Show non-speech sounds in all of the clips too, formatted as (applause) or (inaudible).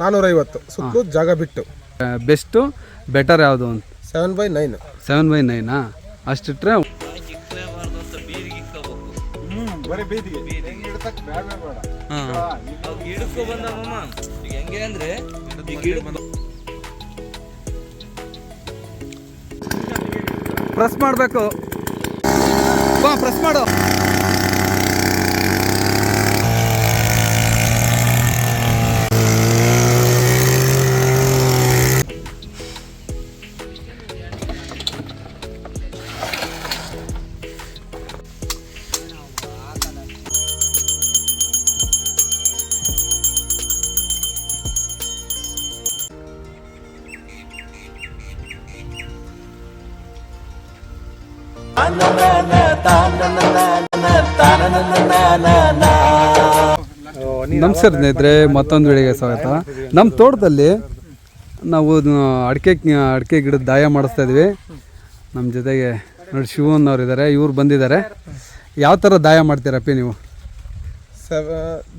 ನಾನ್ನೂರೈವತ್ತು ಸುತ್ತಲೂ ಜಾಗ ಬಿಟ್ಟು. ಬೆಸ್ಟು ಬೆಟರ್ ಯಾವುದು ಅಂತ? Seven by nine. Seven by Naina ಅಷ್ಟಿಟ್ರೆ ಗಿಡಕ್ಕೂ ಬಂದಮ್ಮ ಈಗ ಹೆಂಗೆ ಅಂದ್ರೆ ಈ ಗಿಡ ಪ್ರೆಸ್ ಮಾಡಬೇಕು. ಬಾ ಪ್ರೆಸ್ ಮಾಡು. ನಮಸ್ಕಾರ ಸ್ನೇಹಿತರೆ ಮತ್ತೊಂದು ವೇಳೆಗೆ ಸ್ವಾಗತ. ನಮ್ಮ ತೋಟದಲ್ಲಿ ನಾವು ಅಡಿಕೆ ಅಡಿಕೆ ಗಿಡದ ದಾಯ ಮಾಡಿಸ್ತಾ ಇದ್ವಿ. ನಮ್ಮ ಜೊತೆಗೆ ನೋಡಿ ಶಿವನ್ ಅವ್ರು ಇದ್ದಾರೆ ಇವ್ರು ಬಂದಿದ್ದಾರೆ. ಯಾವ ಥರ ದಾಯ ಮಾಡ್ತೀರಪ್ಪಿ ನೀವು? ಸರ್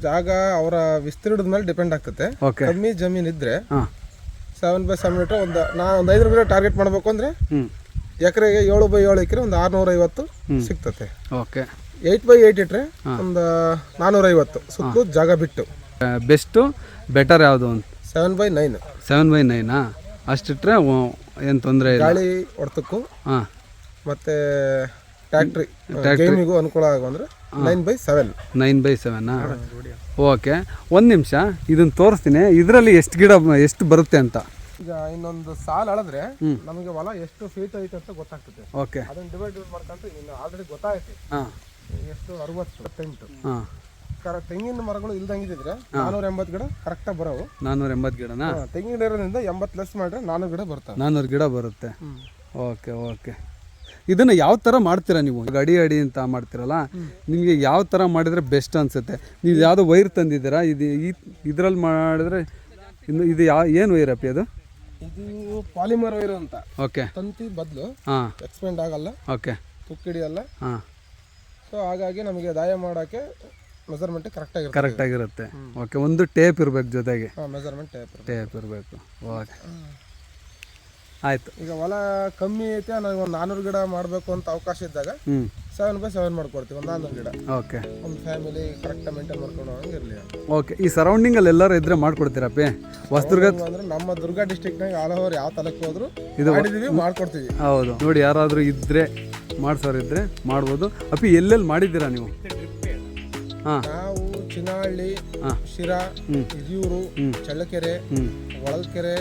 ಜಾಗ ಅವರ ವಿಸ್ತೀರ್ಣದ ಮೇಲೆ ಡಿಪೆಂಡ್ ಆಗ್ತದೆ. ಓಕೆ ಕಮ್ಮಿ ಜಮೀನ್ ಇದ್ರೆ ಹಾಂ. ಸೆವೆನ್ ಬೈ ಸೆವೆನ್ ಮೀಟರ್ ಒಂದು ನಾ ಒಂದು ಐದು ಮೀಟರ್ ಟಾರ್ಗೆಟ್ ಮಾಡಬೇಕು ಅಂದರೆ ಹ್ಞೂ ಎಕರೆಗೆ ಏಳು ಬೈ ಏಳು ಎಕರೆ ಒಂದು ಆರ್ನೂರೈವತ್ತು ಸಿಗ್ತತೆ ಓಕೆ ಏಯ್ಟ್ ಬೈ ಏಯ್ಟ್ ಇಟ್ರೆ ಒಂದು ನಾನ್ನೂರೈವತ್ತು ಸುತ್ತಲೂ ಜಾಗ ಬಿಟ್ಟು. ಬೆಸ್ಟು ಬೆಟರ್ ಯಾವುದು ಅಂತ? Seven by nine seven by Naina ಅಷ್ಟಿಟ್ರೆ ಏನು ತೊಂದರೆ ಇಲ್ಲ. ಗಾಳಿ ಹೊಡೆತಕ್ಕೂ ಹಾಂ. ಮತ್ತೆ ಟ್ಯಾಕ್ಟ್ರಿ ಗೇಮಿಗೂ ಅನುಕೂಲ ಆಗೋ ಅಂದರೆ nine by seven nine by ಸೆವೆನಾ okay ಒಂದು ನಿಮಿಷ ಇದನ್ನು ತೋರಿಸ್ತೀನಿ. ಇದರಲ್ಲಿ ಎಷ್ಟು ಗಿಡ ಎಷ್ಟು ಬರುತ್ತೆ ಅಂತ? ಈಗ ಇನ್ನೊಂದು ಸಾಲ ಅಳದ್ರೆ ನಮಗೆ ಹೊಲ ಎಷ್ಟು ಫೀಟ್ ಐತೆ ಅಂತ ಗೊತ್ತಾಗ್ತದೆ. ಓಕೆ ಅದನ್ನ ಡಿವೈಡ್ ಮಾಡ್ಕೊಂಡ್ರೆ ಇನ್ನು ಆಲ್ರೆಡಿ ಗೊತ್ತಾಯ್ತು ಹಾಂ. ಎಷ್ಟು? ಅರವತ್ತು ಟೆಂಟ್ ಹಾಂ. ಕರೆಕ್ಟ್ ತೆಂಗಿನ ಮರಗಳು ಇಲ್ದಂಗಿದ್ರೆ ನಾನೂರ ಎಂಬತ್ತು ಗಿಡ ಕರೆಕ್ಟಾಗಿ ಬರೋವು. ನಾನ್ನೂರ ಎಂಬತ್ತು ಗಿಡನಾ? ಹಾ, ತೆಂಗಿನ ಗಿಡ ಇರೋದ್ರಿಂದ ಎಂಬತ್ತು ಲೆಸ್ ಮಾಡಿದ್ರೆ ನಾನೂರು ಗಿಡ ಬರ್ತವೆ. ನಾನ್ನೂರು ಗಿಡ ಬರುತ್ತೆ. Okay okay. ಇದನ್ನು ಯಾವ ಥರ ಮಾಡ್ತೀರಾ ನೀವು? ಗಡಿ ಅಡಿ ಅಡಿ ಅಂತ ಮಾಡ್ತೀರಲ್ಲ ನಿಮಗೆ ಯಾವ ಥರ ಮಾಡಿದರೆ ಬೆಸ್ಟ್ ಅನ್ಸುತ್ತೆ? ನೀವು ಯಾವುದೋ ವೈರ್ ತಂದಿದ್ದೀರಾ? ಇದು ಈ ಇದರಲ್ಲಿ ಮಾಡಿದ್ರೆ ಇನ್ನು ಇದು ಯಾವ ಏನು ವೈರ್ ಅಪ್ಪಿ ಅದು? ಇದು ಪಾಲಿಮರ್ ವೈರ್ ಅಂತ. ಓಕೆ. ತಂತಿ ಬದಲು ಹಾಂ. ಎಕ್ಸ್ಪೆಂಡ್ ಆಗಲ್ಲ. ಓಕೆ. ತುಕ್ಕಿಡಿಯಲ್ಲ ಹಾಂ. ಸೊ ಹಾಗಾಗಿ ನಮಗೆ ದಾಯ ಮಾಡೋಕ್ಕೆ ಆಗಿರುತ್ತೆ. ಕರೆಕ್ಟಾಗಿರುತ್ತೆ ಕರೆಕ್ಟಾಗಿರುತ್ತೆ ಓಕೆ ಒಂದು ಟೇಪ್ ಇರಬೇಕು ಜೊತೆಗೆ. ಮೆಸರ್ಮೆಂಟ್ ಟೇಪ್ ಟೈಪ್ ಇರಬೇಕು. ಓಕೆ ಆಯಿತು. ಈಗ ಹೊಲ ಕಮ್ಮಿ ಐತೆ ನನಗೆ ಒಂದು ನಾನ್ನೂರು ಗಿಡ ಮಾಡಬೇಕು ಅಂತ ಅವಕಾಶ ಇದ್ದಾಗ ಸೆವೆನ್ ಬೈ ಸೆವೆನ್ ಮಾಡ್ಕೊಡ್ತೀವಿ ಒಂದು ನಾನ್ನೂರು ಗಿಡ. ಓಕೆ ಒಂದು ಫ್ಯಾಮಿಲಿ ಕರೆಕ್ಟಾಗಿ ಮೇಂಟೈನ್ ಮಾಡ್ಕೊಂಡು ಹೋಗಂಗೆ ಇರಲಿ ಓಕೆ ಈ ಸರೌಂಡಿಂಗಲ್ಲಿ ಎಲ್ಲರೂ ಇದ್ರೆ ಮಾಡ್ಕೊಡ್ತೀರಪ್ಪಿ ಹೊಸದುರ್ಗ ಅಂದ್ರೆ ನಮ್ಮ ದುರ್ಗಾ ಡಿಸ್ಟಿಕ್ನಾಗ ಆಲ್ ಓವರ್ ಯಾವ ತಾಲೂಕು ಹೋದ್ರು ಇದು ಮಾಡಿದೀವಿ ಮಾಡ್ಕೊಡ್ತೀವಿ. ಹೌದು. ನೋಡಿ ಯಾರಾದರೂ ಇದ್ದರೆ ಮಾಡ್ಸೋರು ಇದ್ದರೆ ಮಾಡ್ಬೋದು. ಅಪ್ಪಿ ಎಲ್ಲೆಲ್ಲಿ ಮಾಡಿದ್ದೀರಾ ನೀವು? ಹಾಂ. ನಾವು ಚಿನಹಳ್ಳಿ ಶಿರಾ ಹಿರಿಯೂರು ಚಳ್ಳಕೆರೆ ಹೊಳಲ್ಕೆರೆ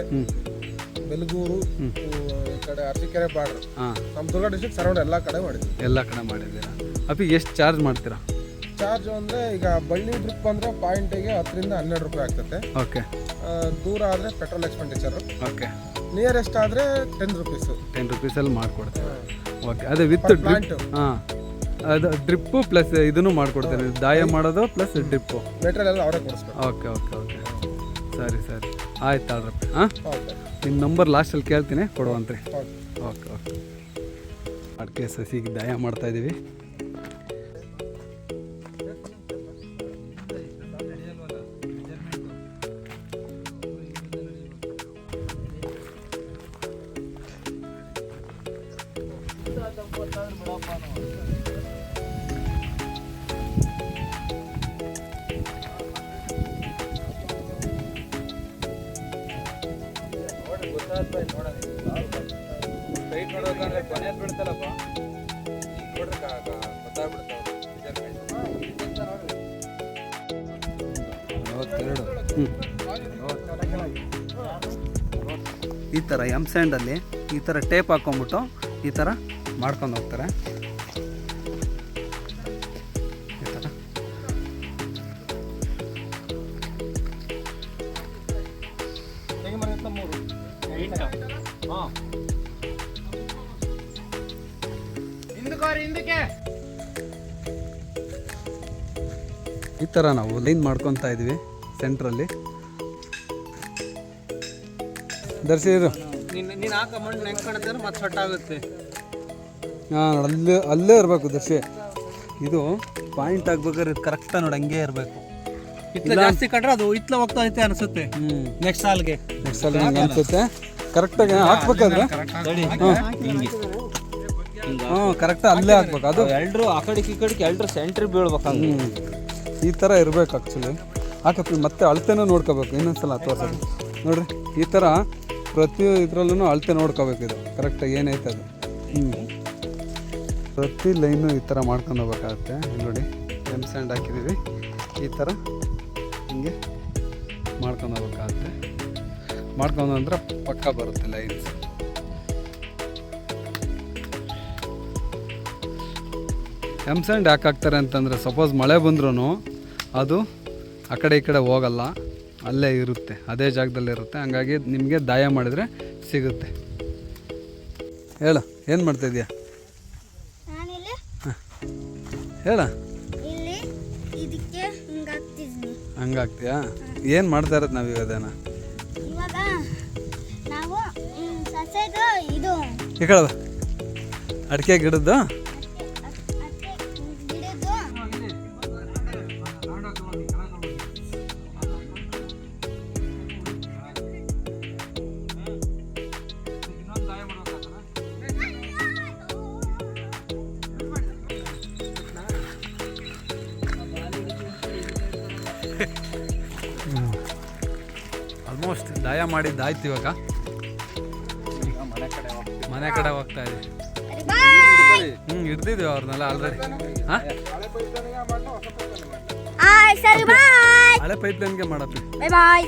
ಬೆಲಗೂರು ಈ ಕಡೆ ಅರಸೀಕೆರೆ ಬಾರ್ಡ್ರ್ ಹಾಂ. ನಮ್ಮ ದುರ್ಗಾ ಡಿಸ್ಟ್ರಿಕ್ಟ್ ಸರೌಂಡ್ ಎಲ್ಲ ಕಡೆ ಮಾಡಿದ್ವಿ ಎಲ್ಲ ಕಡೆ ಮಾಡಿದ್ದೀರಾ? ಅಪ್ಪಿ ಎಷ್ಟು ಚಾರ್ಜ್ ಮಾಡ್ತೀರಾ? ಚಾರ್ಜ್ ಅಂದರೆ ಈಗ ಬಳ್ಳಿ ಟ್ರಿಪ್ ಅಂದರೆ ಪಾಯಿಂಟಿಗೆ ಹತ್ತರಿಂದ ಹನ್ನೆರಡು ರೂಪಾಯಿ ಆಗ್ತದೆ ಓಕೆ ದೂರ ಆದರೆ ಪೆಟ್ರೋಲ್ ಎಕ್ಸ್ಪೆಂಡಿಚರು ಓಕೆ ನಿಯರೆಸ್ಟ್ ಆದರೆ ಟೆನ್ ರುಪೀಸು ಟೆನ್ ರುಪೀಸಲ್ಲಿ ಮಾಡ್ಕೊಡ್ತೀರಾ? ಓಕೆ ಅದೇ ವಿತ್ ಡ್ರಿಪ್ ಹಾಂ ಅದು ಡ್ರಿಪ್ಪು ಪ್ಲಸ್ ಇದನ್ನು ಮಾಡ್ಕೊಡ್ತೇನೆ. ದಾಯ ಮಾಡೋದು ಪ್ಲಸ್ ಡ್ರಿಪ್ಪು ಮೆಟೀರಿಯಲ್ ಎಲ್ಲ ಅವರೇ ಕೊಡಿಸ್ಬೇಕು. Okay okay okay. ಸರಿ ಸರಿ. ಆಯ್ತು ಆದ್ರಪ್ಪ ಹಾಂ? ನಿಮ್ಮ ನಂಬರ್ ಲಾಸ್ಟಲ್ಲಿ ಕೇಳ್ತೀನಿ ಕೊಡುವಂತ್ರಿ. ಓಕೆ. ಓಕೆ ಅಡಿಕೆ ಸಸಿಗೆ ದಯ ಈ ಥರ ಎಂ ಸ್ಯಾಂಡಲ್ಲಿ ಈ ಥರ ಟೇಪ್ ಹಾಕೊಂಬಿಟ್ಟು ಈ ಥರ ಮಾಡ್ಕೊಂಡು ಹೋಗ್ತಾರೆ. ಈ ಥರ ನಾವು ಲೈನ್ ಮಾಡ್ಕೊತಾ ಇದ್ವಿ ಸೆಂಟ್ರಲ್ಲಿ. ಧರಿಸಿದ್ರು ನೀನು ಹಾಕ ಮಣ್ಣು ಹೆಂಗೆ ಕಾಣುತ್ತೆ ಮತ್ತೆ ಸೊಟ್ಟಾಗುತ್ತೆ. ಹಾಂ ಅಲ್ಲೇ ಅಲ್ಲೇ ಇರಬೇಕು ದರ್ಶಿ. ಇದು ಪಾಯಿಂಟ್ ಆಗ್ಬೇಕಾದ್ರೆ ಕರೆಕ್ಟ್ ಕರೆಕ್ಟಾಗಿ ನೋಡಿ ಹಂಗೆ ಇರಬೇಕು. ಇತ್ಲ ಜಾಸ್ತಿ ಕಟ್ರೆ ಅದು ಇತ್ಲ ಹೋಗ್ತಾ ಐತೆ ಅನಿಸುತ್ತೆ. ಹ್ಞೂ ನೆಕ್ಸ್ಟ್ ಸಾಲ್ಗೆ. ನೆಕ್ಸ್ಟ್ ಸಾಲ್ ಹಿಂಗೆ ಅನ್ಸುತ್ತೆ. ಕರೆಕ್ಟಾಗಿ ಹಾಕ್ಬೇಕಾದ್ರೆ? ಹ್ಞೂ ಕರೆಕ್ಟಾಗಿ ಅಲ್ಲೇ ಹಾಕ್ಬೇಕು. ಅದು ಎಲ್ರು ಆ ಕಡೆಗೆ ಈ ಕಡೆಗೆ ಎಲ್ರು ಸೆಂಟ್ರಿ ಬೀಳ್ಬೇಕು ಹ್ಞೂ ಈ ಥರ ಇರಬೇಕು ಆ್ಯಕ್ಚುಲಿ ಹಾಕಪ್ಪ ಮತ್ತೆ ಅಳತೆನೂ ನೋಡ್ಕೋಬೇಕು. ಇನ್ನೊಂದ್ಸಲ ತೋರ್ಸೋದು ನೋಡ್ರಿ ಈ ಥರ ಪ್ರತಿ ಇದರಲ್ಲೂ ಅಳತೆ ನೋಡ್ಕೋಬೇಕು ಇದು. ಕರೆಕ್ಟಾಗಿ ಏನೈತೆ ಅದು ಹ್ಞೂ ಪ್ರತಿ ಲೈನು ಈ ಥರ ಮಾಡ್ಕೊಂಡು ಹೋಗ್ಬೇಕಾಗತ್ತೆ. ನೋಡಿ ಎಂ ಸ್ಯಾಂಡ್ ಹಾಕಿದ್ದೀವಿ. ಈ ಥರ ಹಿಂಗೆ ಮಾಡ್ಕೊಂಡು ಹೋಗ್ಬೇಕಾಗತ್ತೆ. ಮಾಡ್ಕೊಂಡು ಅಂದ್ರೆ ಪಕ್ಕ ಬರುತ್ತೆ ಲೈನ್ಸ್. ಎಂ ಸ್ಯಾಂಡ್ ಯಾಕೆ ಹಾಕ್ತಾರೆ ಅಂತಂದರೆ ಸಪೋಸ್ ಮಳೆ ಬಂದ್ರೂ ಅದು ಆ ಕಡೆ ಈ ಕಡೆ ಹೋಗಲ್ಲ, ಅಲ್ಲೇ ಇರುತ್ತೆ, ಅದೇ ಜಾಗದಲ್ಲಿ ಇರುತ್ತೆ. ಹಂಗಾಗಿ ನಿಮಗೆ ದಾಯ ಮಾಡಿದರೆ ಸಿಗುತ್ತೆ. ಹೇಳ, ಏನು ಮಾಡ್ತಾಯಿದ್ಯಾ ಹೇಳ. ಇಲ್ಲಿ ಇದಕ್ಕೆ ಹಂಗಾಗ್ತೀಯಾ? ಏನು ಮಾಡ್ತಾ ಇರೋದು ನಾವು ಇವಾಗ ಅದೇನ? ಇವಾಗ ನಾವು ಹ್ಮ್, ಸಸ್ಯದ ಇದು. ಈ ಕಡೆ ಬಾ. ಅಡಿಕೆ ಗಿಡದ್ದು? ದಾಯ ಮಾಡಿದ್ದಾಯ್ತು ಇವಾಗ. ಮನೆ ಕಡೆ ಹೋಗ್ತಾ ಇದ್ದೀವಿ ಹ್ಮ್ ಹ್ಞೂ ಹಿಡ್ದಿದ್ವಿ ಅವ್ರನ್ನೆಲ್ಲ ಆಲ್ರೆಡಿ ಹಾಂ? ಹಳೆ ಪೈಪ್ ಲೈನ್ಗೆ ಮಾಡತ್ತೆ ಬಾಯ್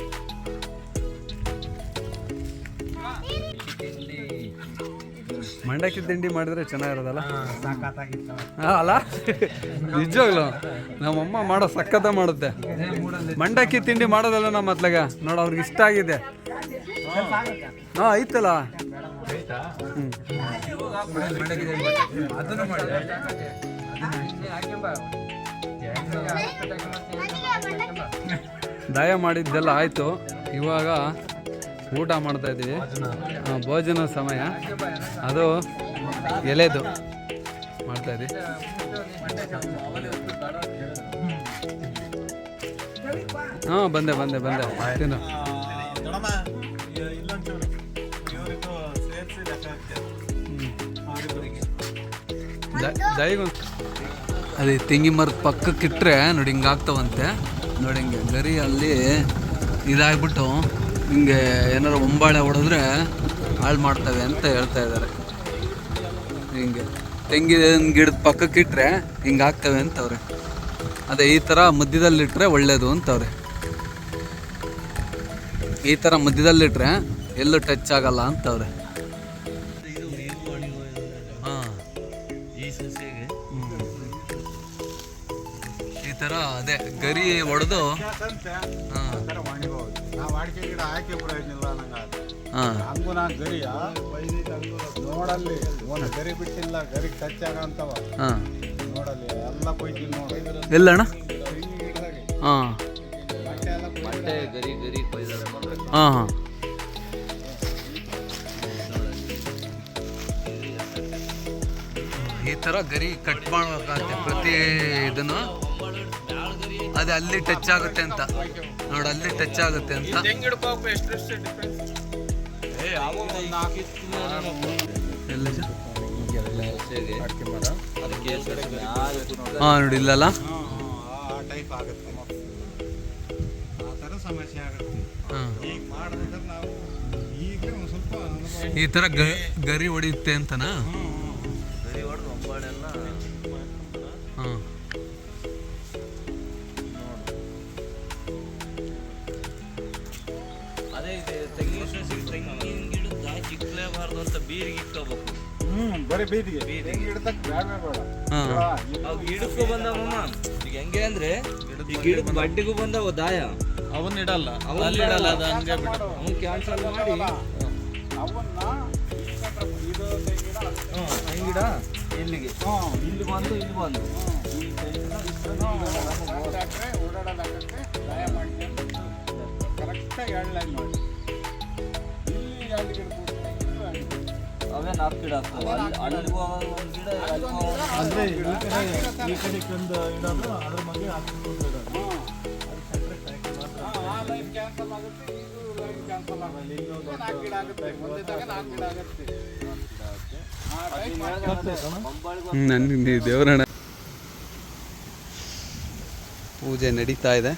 ಮಂಡಕ್ಕಿ ತಿಂಡಿ ಮಾಡಿದ್ರೆ ಚೆನ್ನಾಗಿರೋದಲ್ಲ? ಹಾ, ಅಲ್ಲ? ನಿಜವಾಗ್ಲು. ನಮ್ಮಮ್ಮ ಮಾಡೋ ಸಕ್ಕತ್ತ ಮಾಡುತ್ತೆ. ಮಂಡಕ್ಕಿ ತಿಂಡಿ ಮಾಡೋದಲ್ಲ ನಮ್ಮ ಮತ್ಲಾಗ ನೋಡು ಅವ್ರಿಗೆ ಇಷ್ಟ ಆಗಿದೆ. ಹಾಂ ಐತಲ್ಲ ದಾಯ ಮಾಡಿದ್ದೆಲ್ಲ ಆಯಿತು. ಇವಾಗ ಊಟ ಮಾಡ್ತಾ ಇದ್ದೀವಿ. ಭೋಜನ ಸಮಯ. ಅದು ಎಲೆದು. ಮಾಡ್ತಾ ಇದ್ದೀವಿ. ಹಾಂ, ಬಂದೆ ಬಂದೆ ಬಂದೆ. ತಿನ್ನು. ದಯಗೊಂದು ಅದೇ ತೆಂಗಿ ಮರದ ಪಕ್ಕಕ್ಕೆ ಇಟ್ಟರೆ ನೋಡಿ ಹಿಂಗಾಗ್ತವಂತೆ. ನೋಡಿ ಹಿಂಗೆ ಗರಿ ಅಲ್ಲಿ ಇದಾಗ್ಬಿಟ್ಟು ಹಿಂಗೆ ಏನಾರು ಒಂಬಾಳೆ ಹೊಡೆದ್ರೆ ಹಾಳು ಮಾಡ್ತವೆ ಅಂತ ಹೇಳ್ತಾ ಇದ್ದಾರೆ. ಹಿಂಗೆ. ತೆಂಗಿನ ಗಿಡದ ಪಕ್ಕಕ್ಕೆ ಇಟ್ಟರೆ ಹಿಂಗೆ ಆಗ್ತವೆ ಅಂತವ್ರೆ. ಅದೇ ಈ ಥರ ಮಧ್ಯದಲ್ಲಿಟ್ಟರೆ ಒಳ್ಳೆಯದು ಅಂತವ್ರೆ. ಈ ಥರ ಮಧ್ಯದಲ್ಲಿಟ್ಟರೆ ಎಲ್ಲೂ ಟಚ್ ಆಗಲ್ಲ ಅಂತವ್ರೆ. ಹಾಂ. ಈ ಥರ ಅದೇ ಗರಿ ಹೊಡೆದು ಹಾಂ. ಅಡಿಕೆ ಗಿಡ ಹಾಕಿ ಪ್ರಯೋಜನ ನಂಗೆ. ಹಾಂ. ಹಂಗು ನಾನು ಗರಿಯ ನೋಡಲ್ಲಿ ಒಂದು ಗರಿ ಬಿಟ್ಟಿಲ್ಲ ಗರಿ ಟಚ್ ಅಂತವ. ಹಾಂ. ನೋಡಲ್ಲಿ ಎಲ್ಲ ಕೊಯ್ತೀನಿ ನೋಡಿ. ಇಲ್ಲ ತೆಂಗಿನ ಗಿಡದಾಗೆ ಹಾಂ ಎಲ್ಲ ಮತ್ತೆ ಗರಿ ಗರಿ ಹಾಂ ಹಾಂ. ಈ ಥರ ಗರಿ ಕಟ್ ಮಾಡ್ಬೇಕಾಗತ್ತೆ ಪ್ರತಿ ಇದನ್ನು. ಅದೇ ಅಲ್ಲಿ ಟಚ್ ಆಗುತ್ತೆ ಅಂತ. ನೋಡಿ, ಅಲ್ಲಿ ಟಚ್ ಆಗುತ್ತೆ ಅಂತ. ಹಾ, ನೋಡಿ, ಇಲ್ಲಲ್ಲ? ಆ ಟೈಪ್ ಆಗುತ್ತೆ ಆ ಥರ ಗಿಡದ ಚಿಕ್ಕಲೇಬಾರ್ದು ಅಂತ ಬೀರಿಗೆ ಇಟ್ಕೋಬೇಕು ಬರೀ ಬೀದಿಗೆ ಬೇಡ ಅವು ಗಿಡಕ್ಕೂ ಬಂದವಮ್ಮ ಈಗ ಹೆಂಗೆ ಅಂದ್ರೆ ಈ ಗಿಡದ ಬಡ್ಡಿಗೂ ಬಂದವ ದಾಯ. ಅವನ್ ಇಡಲ್ಲ. ಅವನ್ ಇಡಲ್ಲ. ಅದು ಹಂಗೆ ಅವ್ನು ಕ್ಯಾನ್ಸಲ್ ಮಾಡಿ. ಅವನ್ನ ಇದು ತೆಂಗಿನ ಇಲ್ಲಿಗೆ. ಇಲ್ಲಿ ಬಂದು ಇಲ್ಲಿ ಬಂದು. ಈ ತೆಂಗಿನ ಓಡಾಡೋದಾಗತ್ತೆ ಮಾಡ್ಕೊಂಡು ಕರೆಕ್ಟಾಗಿ ಎರಡು ಲೈನ್ ನಾಲ್ಕು ಗಿಡ ಆಗ್ತವೆ ಅಲ್ಲಿ ಅಲ್ಲಿ. ಹೋಗೋದು ಒಂದು ಗಿಡ ಅಲ್ಲಿ ಹೋಗೋದು ಅಂದ್ರೆ ಈ ಕಡೆ ಈ ಕಡೆ ಒಂದು ಇಡೋದು ಅದ್ರ ಬಗ್ಗೆ ಹಾಕ್ಕೊಂಡು ಇಡೋದು ಅದು. ಸೆಂಟ್ರಿಗೆ ಆಗುತ್ತೆ ಇದು ಲೈನ್ ಕ್ಯಾನ್ಸಲ್ ಆಗುತ್ತೆ. ಇನ್ನೊಂದು ನಾಲ್ಕು ಗಿಡ ಆಗುತ್ತೆ. ಒಂದೇ ನಾಲ್ಕು ಗಿಡ ಆಗುತ್ತೆ. ಹಾ, right ಮಾಡ್ತಾರೆ. ನನ್ನ ದೇವರಣ್ಣ. ಪೂಜೆ ನಡೀತಾ ಇದೆ.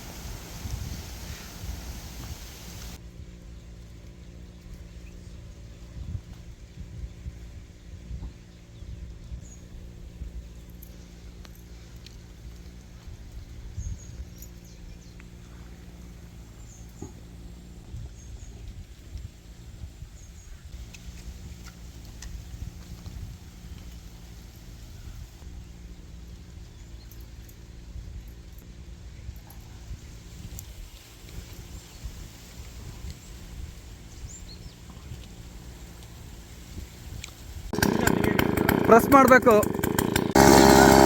ಪ್ರೆಸ್ ಮಾಡಬೇಕು.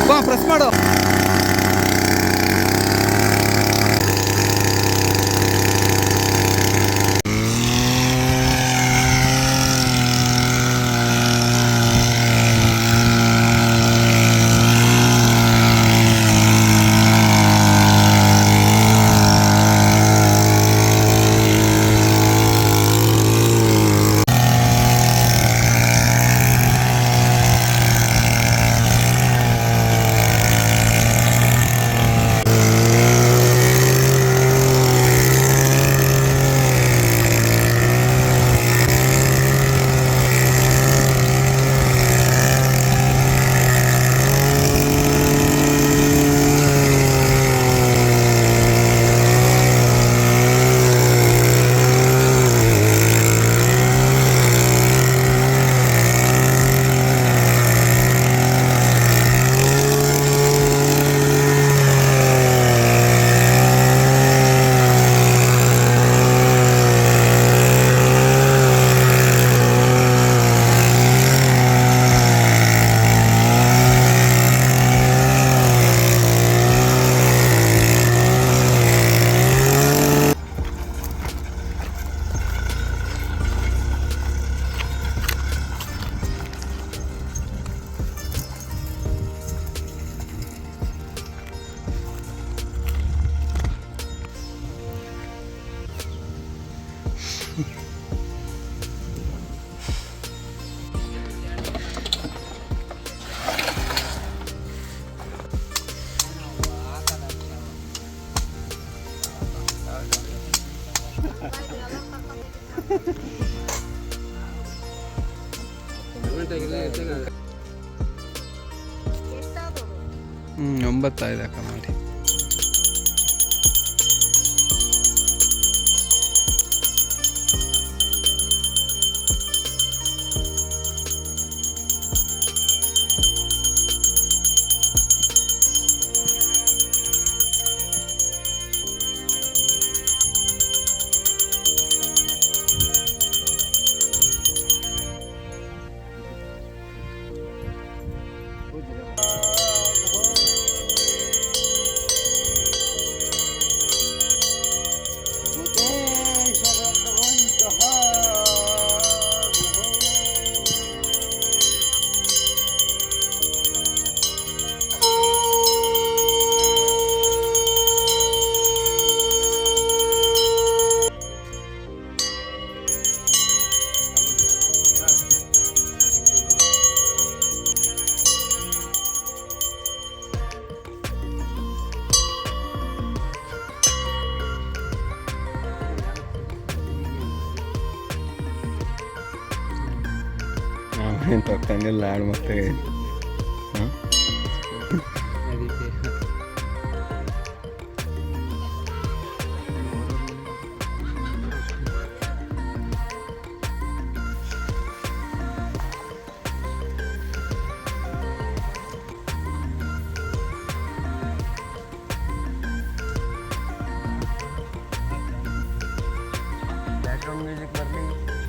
ಬಾ ಪ್ರೆಸ್ ಮಾಡು. ಹ್ಞೂ ಒಂಬತ್ತಾಯ್ತು ಅಕ್ಕ ಮಾಡಿ ತೊಕ್ಕಂಗಿಲ್ಲ ಆಡು ಮಕ್ಕಳಿಗೆ ಬ್ಯಾಕ್ಗ್ರೌಂಡ್ ಮ್ಯೂಸಿಕ್ ಬರಲಿ ಏ,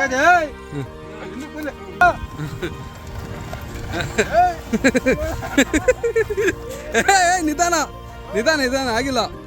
(laughs) ನಿಧಾನ. ನಿಧಾನ ನಿಧಾನ. ಆಗಿಲ್ಲ.